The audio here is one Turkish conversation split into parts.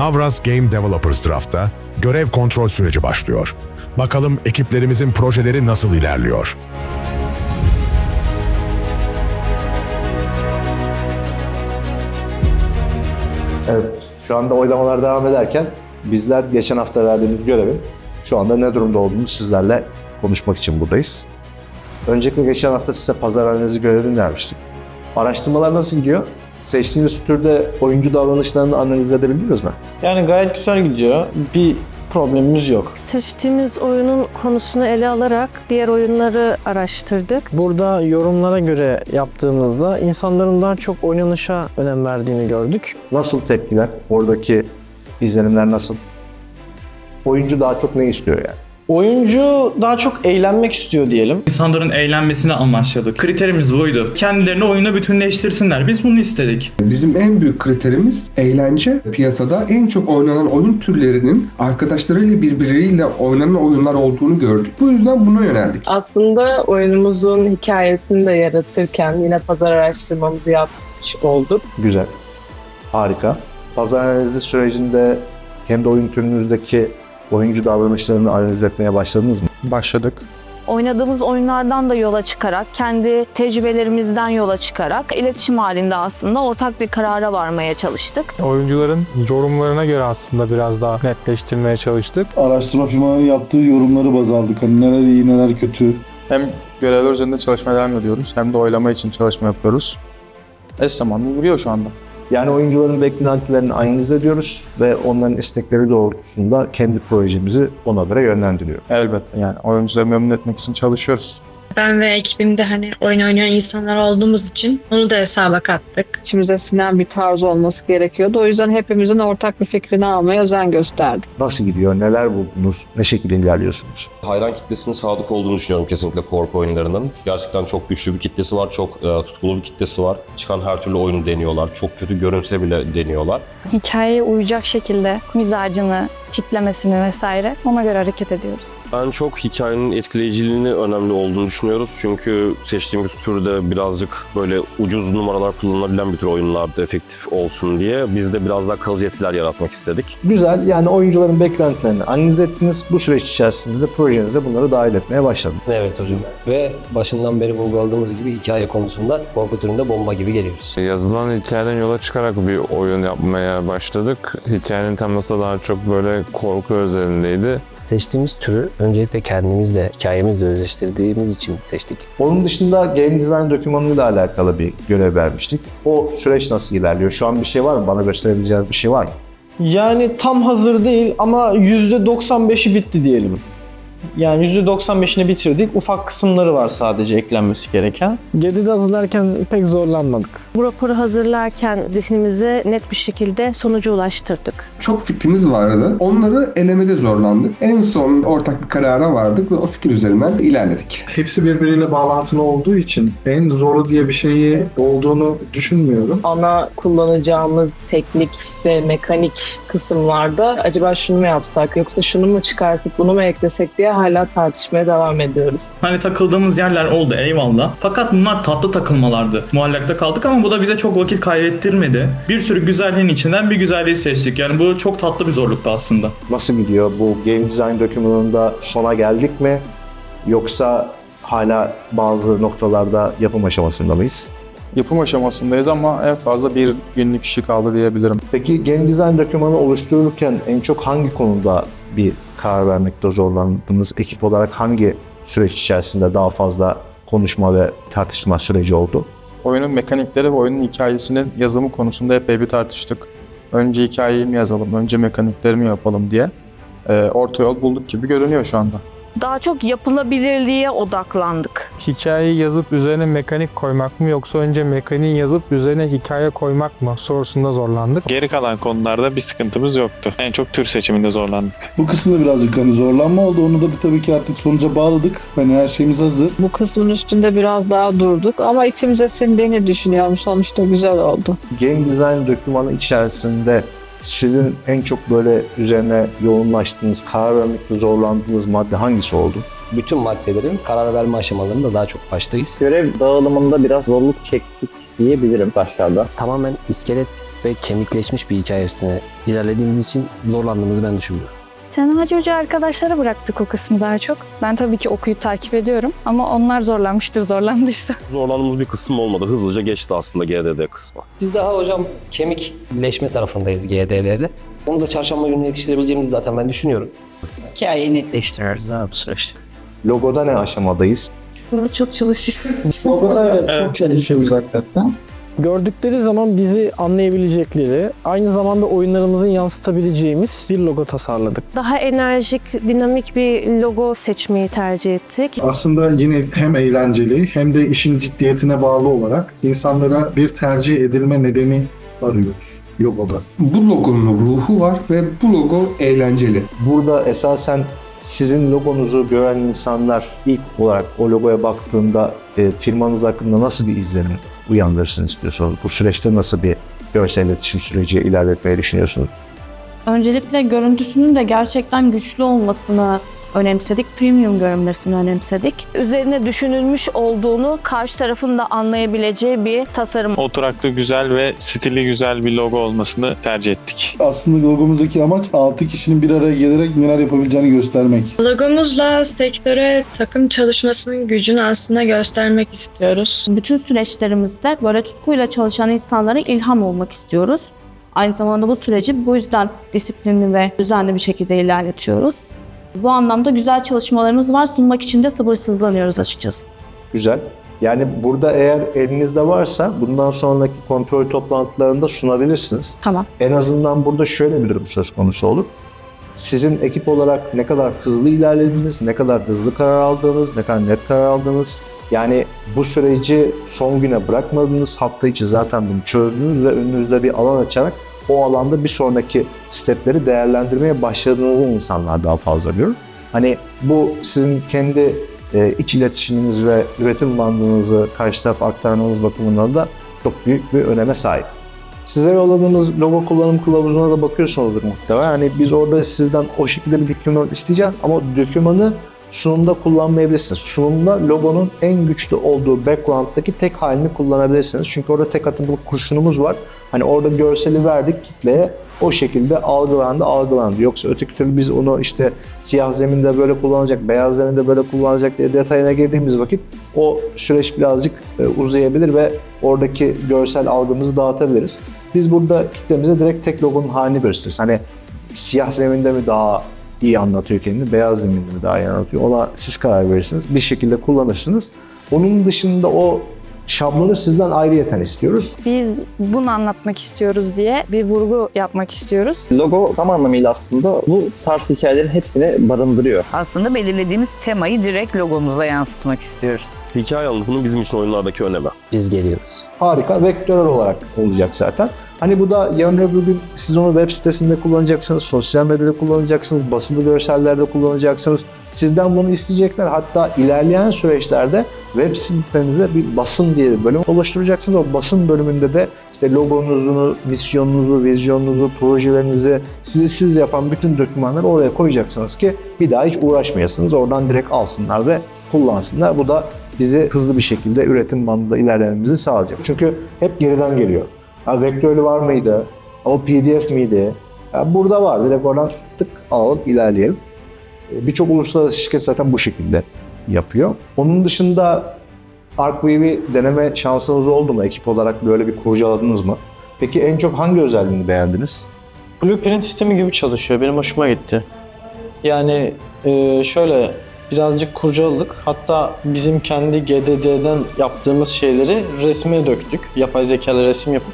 Navras Game Developers Draft'ta görev kontrol süreci başlıyor. Bakalım ekiplerimizin projeleri nasıl ilerliyor? Evet, şu anda oylamalar devam ederken bizler geçen hafta verdiğimiz görevin şu anda ne durumda olduğunu sizlerle konuşmak için buradayız. Öncelikle geçen hafta size pazar analizi görevini vermiştik. Araştırmalar nasıl gidiyor? Seçtiğiniz türde oyuncu davranışlarını analiz edebildiniz mi? Yani gayet güzel gidiyor. Bir problemimiz yok. Seçtiğimiz oyunun konusunu ele alarak diğer oyunları araştırdık. Burada yorumlara göre yaptığımızda insanların daha çok oynanışa önem verdiğini gördük. Nasıl tepkiler? Oradaki izlenimler nasıl? Oyuncu daha çok ne istiyor yani? Oyuncu daha çok eğlenmek istiyor diyelim. İnsanların eğlenmesini amaçladık. Kriterimiz buydu. Kendilerini oyuna bütünleştirsinler. Biz bunu istedik. Bizim en büyük kriterimiz eğlence. Piyasada en çok oynanan oyun türlerinin arkadaşlarıyla birbirleriyle oynanan oyunlar olduğunu gördük. Bu yüzden buna yöneldik. Aslında oyunumuzun hikayesini de yaratırken yine pazar araştırmamızı yapmış olduk. Güzel. Harika. Pazar analizi sürecinde kendi oyun türünüzdeki oyuncu davranışlarını analiz etmeye başladınız mı? başladık. Oynadığımız oyunlardan da yola çıkarak, kendi tecrübelerimizden yola çıkarak iletişim halinde aslında ortak bir karara varmaya çalıştık. Oyuncuların yorumlarına göre aslında biraz daha netleştirmeye çalıştık. araştırma firmalarının yaptığı yorumları baz aldık. Hani neler iyi neler kötü. Hem görevler üzerinde çalışmaya devam ediyoruz hem de oylama için çalışma yapıyoruz. Eş zamanlı vuruyor şu anda. Yani oyuncuların beklentilerini analiz ediyoruz ve onların istekleri doğrultusunda kendi projemizi ona göre yönlendiriyoruz. Elbette yani oyuncuları memnun etmek için çalışıyoruz. Ben ve ekibimde hani oyun oynayan insanlar olduğumuz için onu da hesaba kattık. İçimize sinen bir tarz olması gerekiyordu. O yüzden hepimizin ortak bir fikrini almaya özen gösterdik. Nasıl gidiyor, neler buldunuz, ne şekilde ilerliyorsunuz? Hayran kitlesinin sadık olduğunu düşünüyorum kesinlikle korku oyunlarının. Gerçekten çok güçlü bir kitlesi var, çok e, tutkulu bir kitlesi var. Çıkan her türlü oyunu deniyorlar. Çok kötü görünse bile deniyorlar. Hikayeye uyacak şekilde mizacını, tiplemesini vesaire ona göre hareket ediyoruz. Ben çok hikayenin etkileyiciliğini önemli olduğunu düşünüyoruz. Çünkü seçtiğimiz türde birazcık böyle ucuz numaralar kullanılabilen bir tür oyunlarda efektif olsun diye biz de biraz daha kalıcı etkiler yaratmak istedik. Güzel, yani oyuncuların beklentilerini analiz ettiniz. Bu süreç içerisinde de projenize bunları dahil etmeye başladınız. Evet hocam. Ve başından beri vurguladığımız gibi hikaye konusunda korku türünde bomba gibi geliyoruz. Yazılan hikayeden yola çıkarak bir oyun yapmaya başladık. Hikayenin teması daha çok böyle korku özelindeydi. Seçtiğimiz türü öncelikle kendimizle, hikayemizle özleştirdiğimiz için seçtik. Onun dışında game design dokümanıyla alakalı bir görev vermiştik. O süreç nasıl ilerliyor? Şu an bir şey var mı? Bana gösterebileceğiniz bir şey var mı? Yani tam hazır değil ama %95'i bitti diyelim. Yani %95'ini bitirdik. Ufak kısımları var sadece eklenmesi gereken. Gedide hazırlarken pek zorlanmadık. Bu raporu hazırlarken zihnimize net bir şekilde sonuca ulaştırdık. Çok fikrimiz vardı. Onları elemede zorlandık. En son ortak bir karara vardık ve o fikir üzerinden ilerledik. Hepsi birbiriyle bağlantılı olduğu için en zoru diye bir şeyi olduğunu düşünmüyorum. Ana kullanacağımız teknik ve mekanik kısımlarda acaba şunu mu yapsak yoksa şunu mu çıkartıp bunu mu eklesek diye hala tartışmaya devam ediyoruz. Hani takıldığımız yerler oldu eyvallah. Fakat bunlar tatlı takılmalardı. Muallakta kaldık ama bu da bize çok vakit kaybettirmedi. Bir sürü güzelliğin içinden bir güzelliği seçtik. Yani bu çok tatlı bir zorluktu aslında. Nasıl gidiyor? Bu game design dokümanında sona geldik mi? Yoksa hala bazı noktalarda yapım aşamasında mıyız? Yapım aşamasındayız ama en fazla bir günlük işi kaldı diyebilirim. Peki game design dokümanı oluştururken en çok hangi konuda bir karar vermekte zorlandınız? Ekip olarak hangi süreç içerisinde daha fazla konuşma ve tartışma süreci oldu? Oyunun mekanikleri ve oyunun hikayesinin yazımı konusunda epey bir tartıştık. Önce hikayeyi mi yazalım, önce mekanikleri mi yapalım diye. Ee, orta yol bulduk gibi görünüyor şu anda. Daha çok yapılabilirliğe odaklandık. Hikayeyi yazıp üzerine mekanik koymak mı yoksa önce mekaniği yazıp üzerine hikaye koymak mı sorusunda zorlandık. Geri kalan konularda bir sıkıntımız yoktu. En çok tür seçiminde zorlandık. Bu kısımda birazcık hani zorlanma oldu. Onu da bir tabii ki artık sonuca bağladık. Hani her şeyimiz hazır. Bu kısmın üstünde biraz daha durduk ama içimize sindiğini düşünüyorum. Sonuçta güzel oldu. Game design dokümanı içerisinde sizin en çok böyle üzerine yoğunlaştığınız, karar vermekte zorlandığınız madde hangisi oldu? Bütün maddelerin karar verme aşamalarında daha çok baştayız. Görev dağılımında biraz zorluk çektik. diyebilirim başlarda. Tamamen iskelet ve kemikleşmiş bir hikaye üstüne ilerlediğimiz için zorlandığımızı ben düşünmüyorum. Senaryo Hoca arkadaşlara bıraktık o kısmı daha çok. Ben tabii ki okuyup takip ediyorum ama onlar zorlanmıştır zorlandıysa. Zorlandığımız bir kısım olmadı. Hızlıca geçti aslında GDD kısmı. Biz daha hocam kemikleşme tarafındayız GDL'de. Onu da çarşamba günü yetiştirebileceğimizi zaten ben düşünüyorum. Hikayeyi netleştiriyoruz abi bu süreçte. Logoda ne aşamadayız? Burada çok çalışıyoruz. çok çalışıyoruz hakikaten. Gördükleri zaman bizi anlayabilecekleri, aynı zamanda oyunlarımızın yansıtabileceğimiz bir logo tasarladık. Daha enerjik, dinamik bir logo seçmeyi tercih ettik. Aslında yine hem eğlenceli hem de işin ciddiyetine bağlı olarak insanlara bir tercih edilme nedeni arıyoruz logoda. Bu logonun ruhu var ve bu logo eğlenceli. Burada esasen sizin logonuzu gören insanlar ilk olarak o logoya baktığında e, firmanız hakkında nasıl bir izlenim uyandırırsın istiyorsunuz? Bu süreçte nasıl bir görsel iletişim süreci ilerletmeyi düşünüyorsunuz? Öncelikle görüntüsünün de gerçekten güçlü olmasını önemsedik. Premium görünmesini önemsedik. Üzerine düşünülmüş olduğunu karşı tarafın da anlayabileceği bir tasarım. Oturaklı güzel ve stili güzel bir logo olmasını tercih ettik. Aslında logomuzdaki amaç 6 kişinin bir araya gelerek neler yapabileceğini göstermek. Logomuzla sektöre takım çalışmasının gücünü aslında göstermek istiyoruz. Bütün süreçlerimizde böyle tutkuyla çalışan insanlara ilham olmak istiyoruz. Aynı zamanda bu süreci bu yüzden disiplinli ve düzenli bir şekilde ilerletiyoruz. Bu anlamda güzel çalışmalarımız var. Sunmak için de sabırsızlanıyoruz açıkçası. Güzel. Yani burada eğer elinizde varsa bundan sonraki kontrol toplantılarında sunabilirsiniz. Tamam. En azından burada şöyle bir durum söz konusu olur. Sizin ekip olarak ne kadar hızlı ilerlediniz, ne kadar hızlı karar aldınız, ne kadar net karar aldınız. Yani bu süreci son güne bırakmadınız. Hafta içi zaten bunu çözdünüz ve önünüzde bir alan açarak o alanda bir sonraki stepleri değerlendirmeye başladığınızı insanlar daha fazla görür. Hani bu sizin kendi e, iç iletişiminiz ve üretim bandınızı karşı tarafa aktarmanız bakımından da çok büyük bir öneme sahip. Size yolladığımız logo kullanım kılavuzuna da bakıyorsunuzdur muhtemelen. Hani biz orada sizden o şekilde bir doküman isteyeceğiz ama dokümanı sunumda kullanmayabilirsiniz. Sunumda logonun en güçlü olduğu background'daki tek halini kullanabilirsiniz. Çünkü orada tek atımlık kurşunumuz var. Hani orada görseli verdik kitleye o şekilde algılandı algılandı. Yoksa öteki türlü biz onu işte siyah zeminde böyle kullanacak, beyaz zeminde böyle kullanacak diye detayına girdiğimiz vakit o süreç birazcık e, uzayabilir ve oradaki görsel algımızı dağıtabiliriz. Biz burada kitlemize direkt tek logonun halini gösteririz. Hani siyah zeminde mi daha iyi anlatıyor kendini, beyaz zeminde mi daha iyi anlatıyor ona siz karar verirsiniz. Bir şekilde kullanırsınız. Onun dışında o şablonu sizden ayrıyeten istiyoruz. Biz bunu anlatmak istiyoruz diye bir vurgu yapmak istiyoruz. Logo tam anlamıyla aslında bu tarz hikayelerin hepsini barındırıyor. Aslında belirlediğimiz temayı direkt logomuzla yansıtmak istiyoruz. Hikaye anlatımının bizim için oyunlardaki önemi. Biz geliyoruz. Harika, vektörel olarak olacak zaten. Hani bu da yarın öbür gün siz onu web sitesinde kullanacaksınız, sosyal medyada kullanacaksınız, basılı görsellerde kullanacaksınız. Sizden bunu isteyecekler. Hatta ilerleyen süreçlerde web sitenize bir basın diye bir bölüm oluşturacaksınız. O basın bölümünde de işte logonuzu, misyonunuzu, vizyonunuzu, projelerinizi, sizi siz yapan bütün dokümanları oraya koyacaksınız ki bir daha hiç uğraşmayasınız. Oradan direkt alsınlar ve kullansınlar. Bu da bizi hızlı bir şekilde üretim bandında ilerlememizi sağlayacak. Çünkü hep geriden geliyor. Ha, vektörlü var mıydı? O PDF miydi? Ya burada var. Direkt oradan tık alalım ilerleyelim. E, Birçok uluslararası şirket zaten bu şekilde yapıyor. Onun dışında ArcWeave'i deneme şansınız oldu mu? Ekip olarak böyle bir kurcaladınız mı? Peki en çok hangi özelliğini beğendiniz? Blueprint sistemi gibi çalışıyor. Benim hoşuma gitti. Yani e, şöyle birazcık kurcaladık. Hatta bizim kendi GDD'den yaptığımız şeyleri resme döktük. Yapay zekalı resim yapıp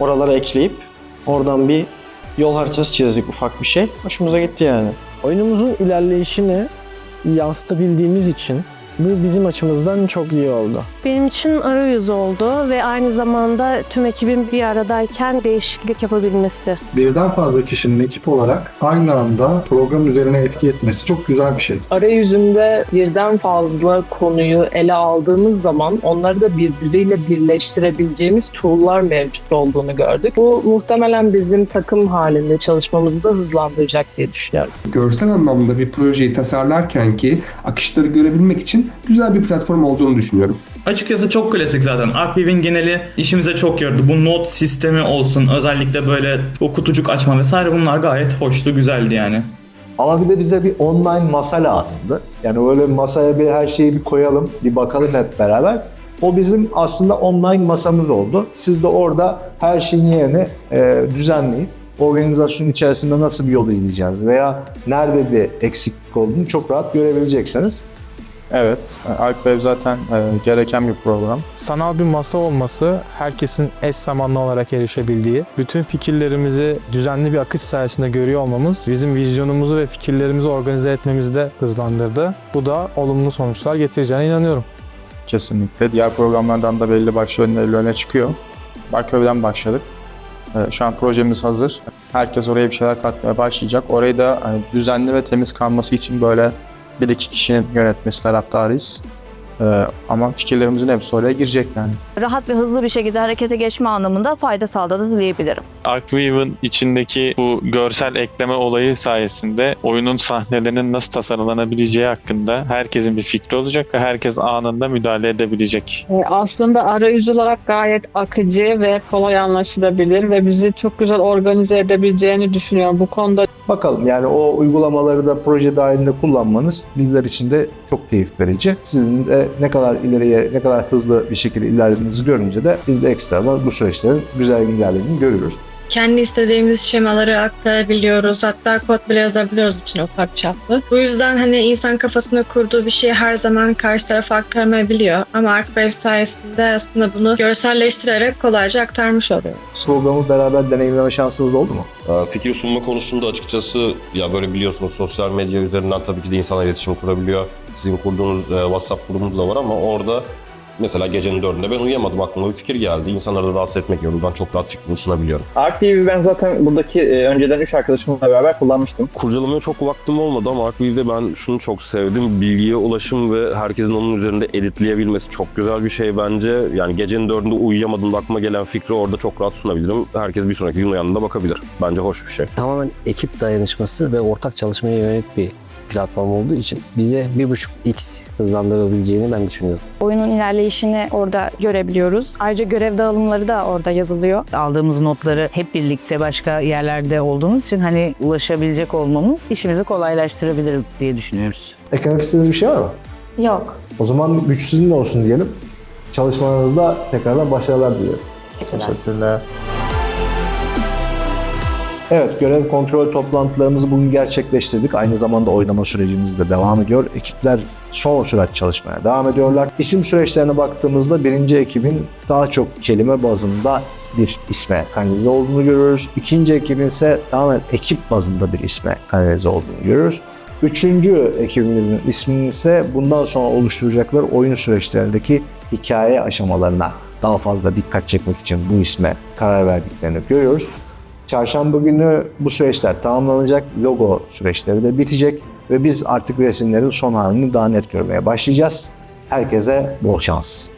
oralara ekleyip oradan bir yol haritası çizdik ufak bir şey. Hoşumuza gitti yani. Oyunumuzun ilerleyişini yansıtabildiğimiz için bu bizim açımızdan çok iyi oldu. Benim için arayüz oldu ve aynı zamanda tüm ekibin bir aradayken değişiklik yapabilmesi. Birden fazla kişinin ekip olarak aynı anda program üzerine etki etmesi çok güzel bir şey. Arayüzünde birden fazla konuyu ele aldığımız zaman onları da birbiriyle birleştirebileceğimiz tool'lar mevcut olduğunu gördük. Bu muhtemelen bizim takım halinde çalışmamızı da hızlandıracak diye düşünüyorum. Görsel anlamda bir projeyi tasarlarken ki akışları görebilmek için güzel bir platform olduğunu düşünüyorum. Açıkçası çok klasik zaten. Archiving geneli işimize çok yaradı. Bu not sistemi olsun, özellikle böyle o kutucuk açma vesaire bunlar gayet hoştu, güzeldi yani. Ama bir de bize bir online masa lazımdı. Yani öyle bir masaya bir her şeyi bir koyalım, bir bakalım hep beraber. O bizim aslında online masamız oldu. Siz de orada her şeyin yerini e, düzenleyip organizasyon içerisinde nasıl bir yol izleyeceğiniz veya nerede bir eksiklik olduğunu çok rahat görebileceksiniz. Evet, AlpWeb zaten e, gereken bir program. Sanal bir masa olması, herkesin eş zamanlı olarak erişebildiği, bütün fikirlerimizi düzenli bir akış sayesinde görüyor olmamız bizim vizyonumuzu ve fikirlerimizi organize etmemizi de hızlandırdı. Bu da olumlu sonuçlar getireceğine inanıyorum. Kesinlikle. Diğer programlardan da belli başlı öneriler öne çıkıyor. Barköv'den başladık. E, Şu an projemiz hazır. Herkes oraya bir şeyler katmaya başlayacak. Orayı da hani, düzenli ve temiz kalması için böyle bir iki kişinin yönetmesi taraftarıyız. E, Ama fikirlerimizin hepsi oraya girecek yani. Rahat ve hızlı bir şekilde harekete geçme anlamında fayda sağladı diyebilirim. Arcweave'ın içindeki bu görsel ekleme olayı sayesinde oyunun sahnelerinin nasıl tasarlanabileceği hakkında herkesin bir fikri olacak ve herkes anında müdahale edebilecek. E, Aslında arayüz olarak gayet akıcı ve kolay anlaşılabilir ve bizi çok güzel organize edebileceğini düşünüyorum bu konuda. Bakalım yani o uygulamaları da proje dahilinde kullanmanız bizler için de çok keyif verici. Sizin de ne kadar ileriye, ne kadar hızlı bir şekilde ilerlediğinizi görünce de biz de ekstradan bu süreçlerin güzel ilerlediğini görüyoruz. Kendi istediğimiz şemaları aktarabiliyoruz. Hatta kod bile yazabiliyoruz için ufak çaplı. Bu yüzden hani insan kafasında kurduğu bir şeyi her zaman karşı tarafa aktarmayabiliyor. Ama ArcWave sayesinde aslında bunu görselleştirerek kolayca aktarmış oluyoruz. Programı beraber deneyimleme şansınız oldu mu? Ee, Fikir sunma konusunda açıkçası ya böyle biliyorsunuz sosyal medya üzerinden tabii ki de insanlar iletişim kurabiliyor. Sizin kurduğunuz e, WhatsApp grubunuz da var ama orada mesela gecenin dördünde ben uyuyamadım aklıma bir fikir geldi. İnsanları da rahatsız etmek yolundan çok rahat fikrimi sunabiliyorum. ArcTV'yi ben zaten buradaki e, önceden 3 arkadaşımla beraber kullanmıştım. Kurcalamaya çok vaktim olmadı ama Artview'de ben şunu çok sevdim. Bilgiye ulaşım ve herkesin onun üzerinde editleyebilmesi çok güzel bir şey bence. Yani gecenin dördünde uyuyamadığımda aklıma gelen fikri orada çok rahat sunabilirim. Herkes bir sonraki gün uyandığında bakabilir. Bence hoş bir şey. Tamamen ekip dayanışması ve ortak çalışmaya yönelik bir platform olduğu için bize 1.5x hızlandırabileceğini ben düşünüyorum. Oyunun ilerleyişini orada görebiliyoruz. Ayrıca görev dağılımları da orada yazılıyor. Aldığımız notları hep birlikte başka yerlerde olduğumuz için hani ulaşabilecek olmamız işimizi kolaylaştırabilir diye düşünüyoruz. Eklemek istediğiniz bir şey var mı? Yok. O zaman güç sizinle olsun diyelim. Çalışmalarınızda tekrardan başarılar diliyorum. Teşekkürler. Evet, görev kontrol toplantılarımızı bugün gerçekleştirdik. Aynı zamanda oynama sürecimiz de devam ediyor. Ekipler son sürat çalışmaya devam ediyorlar. İsim süreçlerine baktığımızda birinci ekibin daha çok kelime bazında bir isme kanalize olduğunu görüyoruz. İkinci ekibin ise tamamen ekip bazında bir isme kanalize olduğunu görüyoruz. Üçüncü ekibimizin isminin ise bundan sonra oluşturacakları oyun süreçlerindeki hikaye aşamalarına daha fazla dikkat çekmek için bu isme karar verdiklerini görüyoruz. Çarşamba günü bu süreçler tamamlanacak, logo süreçleri de bitecek ve biz artık resimlerin son halini daha net görmeye başlayacağız. Herkese bol şans.